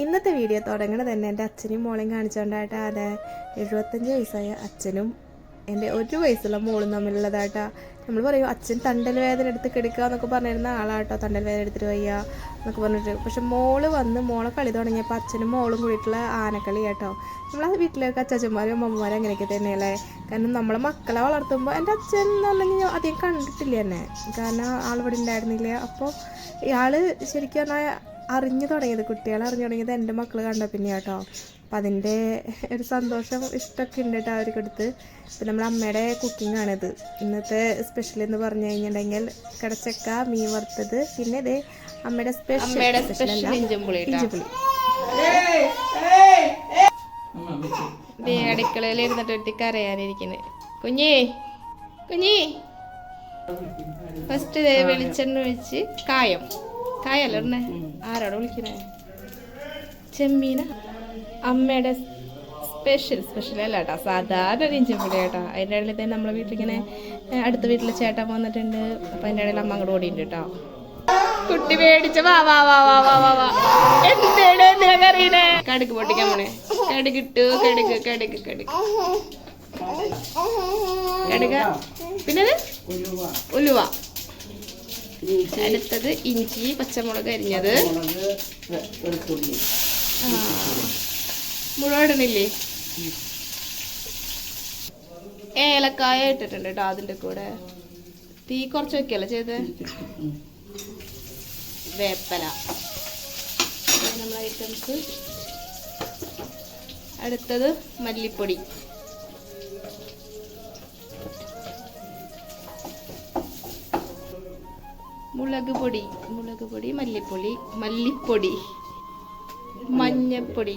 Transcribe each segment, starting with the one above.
ഇന്നത്തെ വീഡിയോ തുടങ്ങണത് തന്നെ എന്റെ അച്ഛനും മോളെയും കാണിച്ചുകൊണ്ടായിട്ട് അതെ എഴുപത്തഞ്ച് വയസ്സായ അച്ഛനും എന്റെ ഒരു വയസ്സുള്ള മോളും തമ്മിലുള്ളതായിട്ടാ. നമ്മൾ പറയും അച്ഛൻ തണ്ടൽ വേദന എടുത്ത് കിടക്കുക എന്നൊക്കെ പറഞ്ഞിരുന്ന ആളാട്ടോ തണ്ടൽ വേദന എടുത്തിട്ട് വയ്യ എന്നൊക്കെ പറഞ്ഞിട്ട്. പക്ഷെ മോൾ വന്ന് മോളെ കളി തുടങ്ങിയപ്പോൾ അച്ഛനും മോളും കൂടിയിട്ടുള്ള ആനക്കളി കേട്ടോ. നമ്മളെ വീട്ടിലേക്ക് അച്ചാച്ചന്മാരും അമ്മമാരും അങ്ങനെയൊക്കെ തന്നെയല്ലേ? കാരണം നമ്മളെ മക്കളെ വളർത്തുമ്പോൾ എന്റെ അച്ഛൻ എന്ന് പറഞ്ഞാൽ ഞാൻ കണ്ടിട്ടില്ല എന്നെ. കാരണം ആളിവിടെ ഉണ്ടായിരുന്നില്ല. അപ്പോൾ ഇയാൾ ശരിക്കും പറഞ്ഞാൽ അറിഞ്ഞു തുടങ്ങിയത്. കുട്ടികൾ അറിഞ്ഞു തുടങ്ങിയത് എന്റെ മക്കൾ കണ്ട പിന്നെ കേട്ടോ അപ്പം അതിന്റെ ഒരു സന്തോഷം ഇഷ്ടമൊക്കെ ഉണ്ട് കേട്ടോ അവർക്ക് എടുത്ത് ഇപ്പം നമ്മുടെ അമ്മയുടെ കുക്കിംഗ് ആണിത്. ഇന്നത്തെ സ്പെഷ്യൽ എന്ന് പറഞ്ഞു കഴിഞ്ഞിട്ടുണ്ടെങ്കിൽ കടച്ചക്ക മീൻ വറുത്തത് പിന്നെ ഇത് അമ്മയുടെ സ്പെഷ്യൽ ഇഞ്ചിപ്പുളി അടുക്കളയിൽ ഇരുന്നിട്ട് കരയാനിരിക്കുന്നത് കുഞ്ഞേ കുഞ്ഞേ. ഫസ്റ്റ് ദേ വെളിച്ചെണ്ണ ഒഴിച്ച് കായം. കായല്ലോ ആരാടോ വിളിക്കണേ? ചെമ്മീന അമ്മയുടെ സ്പെഷ്യൽ സ്പെഷ്യൽ അല്ല കേട്ടോ സാധാരണ ഒരു ഇഞ്ചിപ്പുളി കേട്ടോ. അതിന്റെ ഇടയിൽ തന്നെ നമ്മളെ വീട്ടിലിങ്ങനെ അടുത്ത വീട്ടിൽ ചേട്ടൻ വന്നിട്ടുണ്ട്. അപ്പം അതിന്റെ ഇടയിൽ അമ്മ അങ്ങോട്ട് ഓടിയിട്ടുണ്ട് കേട്ടോ. കുട്ടി മേടിച്ച വാ വാ വാ വാ വാ വാ വാ. എന്താണ് എന്തിനാ കറിയണേ കടുക് പൊട്ടിക്കാൻ പോണേ. കടുകിട്ടു കടുക്ക് കടുക്ക് കടുക് കടുക. പിന്നെ ഉലുവ. അടുത്തത് ഇഞ്ചി പച്ചമുളക് അരിഞ്ഞത്. ഇടണില്ലേ ഏലക്കായ ഇട്ടിട്ടുണ്ട് കേട്ടോ അതിന്റെ കൂടെ. തീ കുറച്ച് വെക്കല്ലേ ചെയ്ത്? വേപ്പല. നമ്മൾ ഐറ്റംസ് അടുത്തത് മല്ലിപ്പൊടി. മുളക് പൊടി മുളക് പൊടി മല്ലിപ്പൊടി മല്ലിപ്പൊടി മഞ്ഞപ്പൊടി.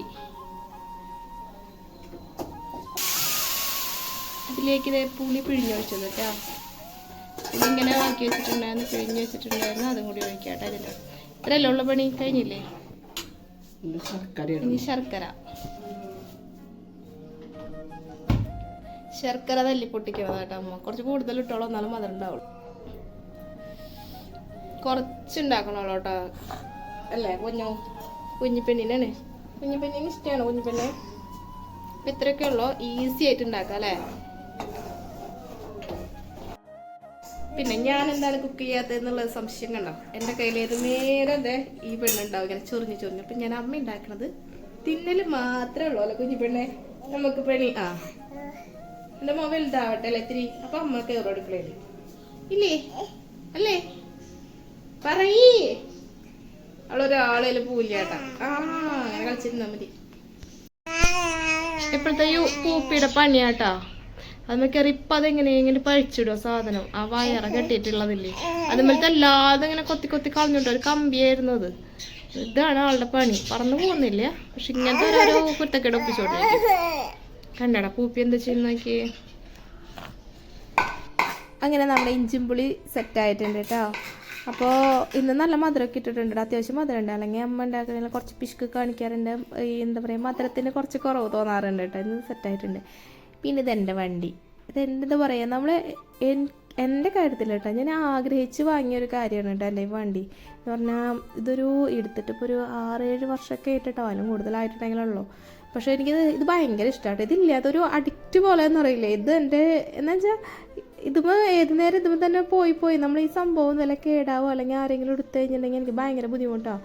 അതിലേക്ക് ഇതേ പുളി പിഴിഞ്ഞ് വെച്ചത് കേട്ടോ. പുളി ഇങ്ങനെ ആക്കി വെച്ചിട്ടുണ്ടായിരുന്നു പിഴിഞ്ഞ് വെച്ചിട്ടുണ്ടായിരുന്നു. അതും കൂടി ഒഴിക്കാട്ടെ ഇതിന്റെ ഇത്രയല്ലേ ഉള്ള പണി? കഴിഞ്ഞില്ലേ? ഇനി ശർക്കര ശർക്കര. തല്ലി പൊട്ടിക്കണം കേട്ടോ അമ്മ. കുറച്ച് കൂടുതൽ ഇട്ടോളൂ എന്നാലും മധുരം ഉണ്ടാവുള്ളൂ. കുറച്ചുണ്ടാക്കണോളൂ കേട്ടോ. അല്ലേ? കുഞ്ഞു? കുഞ്ഞിപ്പെണ്ണിനാണ്. കുഞ്ഞിപ്പെണ്ണിന് ഇഷ്ടമാണ് കുഞ്ഞിപ്പെണ്ണെ. അപ്പം ഇത്രയൊക്കെ ഉള്ളൂ? ഈസി ആയിട്ട് ഉണ്ടാക്കാം അല്ലേ? പിന്നെ ഞാൻ എന്താണ് കുക്ക് ചെയ്യാത്തത് എന്നുള്ളത് സംശയം കണ്ടോ? എന്റെ കയ്യിൽ ഏത് നേരം അതെ ഈ പെണ്ണുണ്ടാവും ഇങ്ങനെ ചൊറിഞ്ഞ് ചൊറിഞ്ഞ്. അപ്പം ഞാൻ അമ്മ ഉണ്ടാക്കണത് തിന്നൽ മാത്രമേ ഉള്ളൂ അല്ലെ കുഞ്ഞു പെണ്ണെ നമുക്ക് പണി ആ. എന്റെ മൊബൈൽ വലുതാവട്ടെ അല്ലേ ഇത്തിരി? അപ്പം അമ്മ കയറും അടുക്കളയിൽ. ഇല്ലേ? അല്ലേ? പറയേ. അവളൊരാളേലും പൂല്ലാട്ടാ ആ അങ്ങനെ കളിച്ചിരുന്നാ മതി. ഇപ്പോഴത്തെ യു പൂപ്പിയുടെ പണിയാട്ടാ. അത് കയറി ഇപ്പം ഇങ്ങനെ പഴിച്ചിടുക സാധനം? ആ വയറ കെട്ടിയിട്ടുള്ളതില്ലേ? അതുപോലത്തെ അല്ലാതെ ഇങ്ങനെ കൊത്തി കൊത്തി കളഞ്ഞിട്ട് ഒരു കമ്പിയായിരുന്നു അത്. ഇതാണ് ആളുടെ പണി. പറന്നു പോകുന്നില്ല. പക്ഷെ ഇങ്ങനത്തെ ഓരോ കുറ്റക്കേട് ഒപ്പിച്ചോട്ടെ കണ്ടടാ പൂപ്പി എന്താ ചെയ്യുന്ന നോക്കിയേ. അങ്ങനെ നമ്മുടെ ഇഞ്ചിമ്പുളി സെറ്റായിട്ടുണ്ട് കേട്ടോ. അപ്പോൾ ഇന്ന് നല്ല മധുരമൊക്കെ ഇട്ടിട്ടുണ്ട് അത്യാവശ്യം അത്യാവശ്യം മധുരമുണ്ട്. അല്ലെങ്കിൽ അമ്മ ഉണ്ടാക്കുന്നതിൽ കുറച്ച് പിശുക്ക് കാണിക്കാറുണ്ട്. ഈ എന്താ പറയുക മധുരത്തിന് കുറച്ച് കുറവ് തോന്നാറുണ്ട് കേട്ടോ. ഇന്ന് സെറ്റായിട്ടുണ്ട് പിന്നെ ഇതെന്റെ വണ്ടി. ഇതെന്താ പറയുക നമ്മൾ എന്റെ കാര്യത്തിൽ കേട്ടോ ഞാൻ ആഗ്രഹിച്ച് വാങ്ങിയ ഒരു കാര്യമാണ് കേട്ടോ എന്റെ ഈ വണ്ടി. എന്ന് പറഞ്ഞാൽ ഇതൊരു എടുത്തിട്ട് ഇപ്പോൾ ഒരു ആറേഴ് വർഷമൊക്കെ ആയിട്ടോ അതിലും കൂടുതലായിട്ടുണ്ടെങ്കിലുള്ളൂ. പക്ഷേ എനിക്കിത് ഇത് ഭയങ്കര ഇഷ്ടമാണ് ഇതില്ലാത്തൊരു അഡിക്റ്റ് പോലെ പറയില്ലേ ഇത് എന്റെ എന്ന് വെച്ചാൽ ഇതുമ്പോൾ ഏത് നേരം ഇതുമ്പോൾ തന്നെ പോയി പോയി. നമ്മൾ ഈ സംഭവം നില കേടാവോ അല്ലെങ്കിൽ ആരെങ്കിലും എടുത്തു കഴിഞ്ഞിട്ടുണ്ടെങ്കിൽ എനിക്ക് ഭയങ്കര ബുദ്ധിമുട്ടാണ്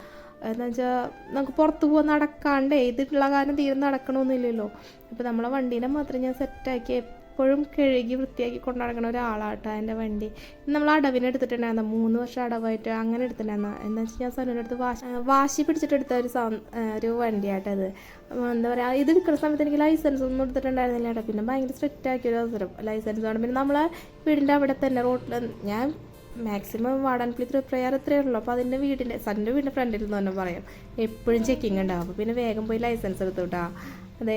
എന്താ വെച്ചാൽ നമുക്ക് പുറത്ത് പോകാൻ നടക്കാണ്ടേ ഇതിട്ടുള്ള കാര്യം തീരെ നടക്കണമെന്നില്ലല്ലോ അപ്പോൾ നമ്മളെ വണ്ടീനെ മാത്രം ഞാൻ സെറ്റാക്കി എപ്പോഴും കഴുകി വൃത്തിയാക്കി കൊണ്ടു ഒരാളാട്ടോ എന്റെ വണ്ടി. നമ്മൾ അടവിന് എടുത്തിട്ടുണ്ടായിരുന്നു. മൂന്ന് വർഷം അടവായിട്ട് അങ്ങനെ എടുത്തിട്ടുണ്ടായിരുന്നു. എന്താ വെച്ചാൽ ഞാൻ സനുവിന്റെ അടുത്ത് വാശി വാശി പിടിച്ചിട്ടെടുത്ത ഒരു സൗ ഒരു വണ്ടിയാട്ടോ അത്. എന്താ പറയുക ഇത് എടുക്കുന്ന സമയത്ത് എനിക്ക് ലൈസൻസ് ഒന്നും എടുത്തിട്ടുണ്ടായിരുന്നില്ല കേട്ടോ. പിന്നെ ഭയങ്കര സ്ട്രിക്റ്റ് ആക്കിയ ഒരു അവസരം ലൈസൻസ് ആണ്. പിന്നെ നമ്മളെ വീടിന്റെ അവിടെ തന്നെ റോട്ടിൽ ഞാൻ മാക്സിമം വാടാൻപള്ളി തൃപ്രയാർ ഇത്രയേ ഉള്ളൂ. അപ്പോൾ അതിന്റെ വീടിന്റെ സന്റെ വീടിന്റെ ഫ്രണ്ടിൽ നിന്ന് തന്നെ പറയാം. എപ്പോഴും ചെക്കിങ് ഉണ്ടാവും. അപ്പോൾ പിന്നെ വേഗം പോയി ലൈസൻസ് എടുത്തു അതെ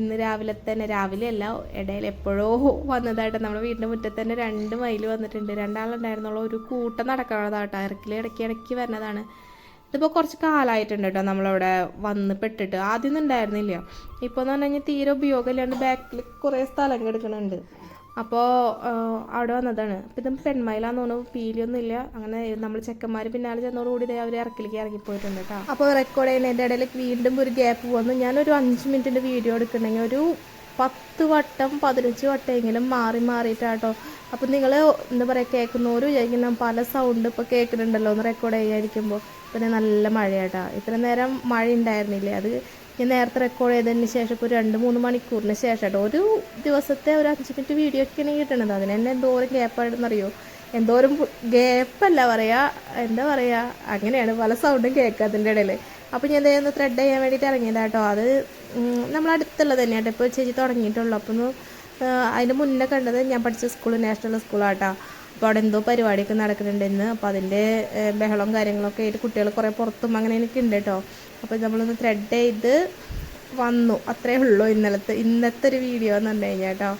ഇന്ന് രാവിലെ തന്നെ രാവിലെ അല്ല ഇടയിൽ എപ്പോഴോ വന്നതായിട്ട് നമ്മുടെ വീടിന്റെ മുറ്റത്ത് തന്നെ രണ്ട് മൈൽ വന്നിട്ടുണ്ട്. രണ്ടാളുണ്ടായിരുന്നുള്ള ഒരു കൂട്ടം നടക്കണതാട്ടോ ഇറക്കിൽ ഇടയ്ക്ക് ഇടയ്ക്ക് വരുന്നതാണ് ഇതിപ്പോൾ കുറച്ച് കാലമായിട്ടുണ്ട് കേട്ടോ നമ്മളവിടെ വന്ന് പെട്ടിട്ട്. ആദ്യം ഒന്നും ഉണ്ടായിരുന്നില്ല. ഇപ്പോൾ എന്ന് പറഞ്ഞു കഴിഞ്ഞാൽ തീരെ ഉപയോഗമില്ലാണ്ട് ബാക്കിൽ കുറേ സ്ഥലം കിടക്കുന്നുണ്ട് അപ്പോൾ അവിടെ വന്നതാണ്. അപ്പോൾ ഇത് പെൺമയിലാന്ന് തോന്നുന്നു. പീലിയൊന്നും ഇല്ല അങ്ങനെ നമ്മൾ ചെക്കന്മാർ പിന്നാലെ ചെന്നോടുകൂടി അവർ ഇറക്കിലേക്ക് ഇറങ്ങിപ്പോയിട്ടുണ്ട് കേട്ടോ അപ്പോൾ റെക്കോർഡ് ചെയ്യുന്നതിന്റെ ഇടയിൽ വീണ്ടും ഒരു ഗ്യാപ്പ് വന്നു. ഞാനൊരു അഞ്ച് മിനിറ്റിന്റെ വീഡിയോ എടുക്കണമെങ്കിൽ ഒരു പത്ത് വട്ടം പതിനഞ്ച് വട്ടമെങ്കിലും മാറി മാറിയിട്ടാട്ടോ അപ്പം നിങ്ങൾ എന്താ പറയുക കേൾക്കുന്നവർ വിചാരിക്കുന്ന പല സൗണ്ട് ഇപ്പോൾ കേൾക്കുന്നുണ്ടല്ലോ ഒന്ന് റെക്കോർഡ് ചെയ്യാതിരിക്കുമ്പോൾ പിന്നെ നല്ല മഴയാട്ടോ ഇത്ര നേരം മഴ ഉണ്ടായിരുന്നില്ലേ? അത് ഞാൻ നേരത്തെ റെക്കോർഡ് ചെയ്തതിന് ശേഷം ഇപ്പോൾ രണ്ട് മൂന്ന് മണിക്കൂറിന് ശേഷം കേട്ടോ. ഒരു ദിവസത്തെ ഒരു അഞ്ച് മിനിറ്റ് വീഡിയോ ഒക്കെയാണ് കിട്ടണത്. അതിന് തന്നെ എന്തോരം ഗ്യാപ്പായിട്ടെന്നറിയോ എന്തോരം ഗ്യാപ്പല്ല പറയാ. എന്താ പറയുക അങ്ങനെയാണ് പല സൗണ്ടും കേൾക്കുക അതിന്റെ ഇടയിൽ അപ്പോൾ ഞാൻ ഒന്ന് ത്രെഡ് ചെയ്യാൻ വേണ്ടിയിട്ട് ഇറങ്ങിയതാട്ടോ അത് ഉം, നമ്മളടുത്തുള്ളത് തന്നെയാട്ടോ ഇപ്പോൾ ചേച്ചി തുടങ്ങിയിട്ടുള്ളൂ. അപ്പോൾ ഒന്ന് അതിന് മുന്നേ കണ്ടത് ഞാൻ പഠിച്ച സ്കൂൾ നാഷണൽ സ്കൂളാട്ടോ അപ്പോൾ അവിടെ എന്തോ പരിപാടിയൊക്കെ നടക്കുന്നുണ്ട് ഇന്ന്. അപ്പോൾ അതിന്റെ ബഹളവും കാര്യങ്ങളൊക്കെ ആയിട്ട് കുട്ടികൾ കുറേ പുറത്തും അങ്ങനെ എനിക്ക് ഉണ്ട് കേട്ടോ അപ്പോൾ നമ്മളൊന്ന് ത്രെഡ് ചെയ്ത് വന്നു. അത്രേ ഉള്ളൂ ഇന്നലത്തെ ഇന്നത്തെ ഒരു വീഡിയോ എന്ന് പറഞ്ഞു കഴിഞ്ഞാൽ കേട്ടോ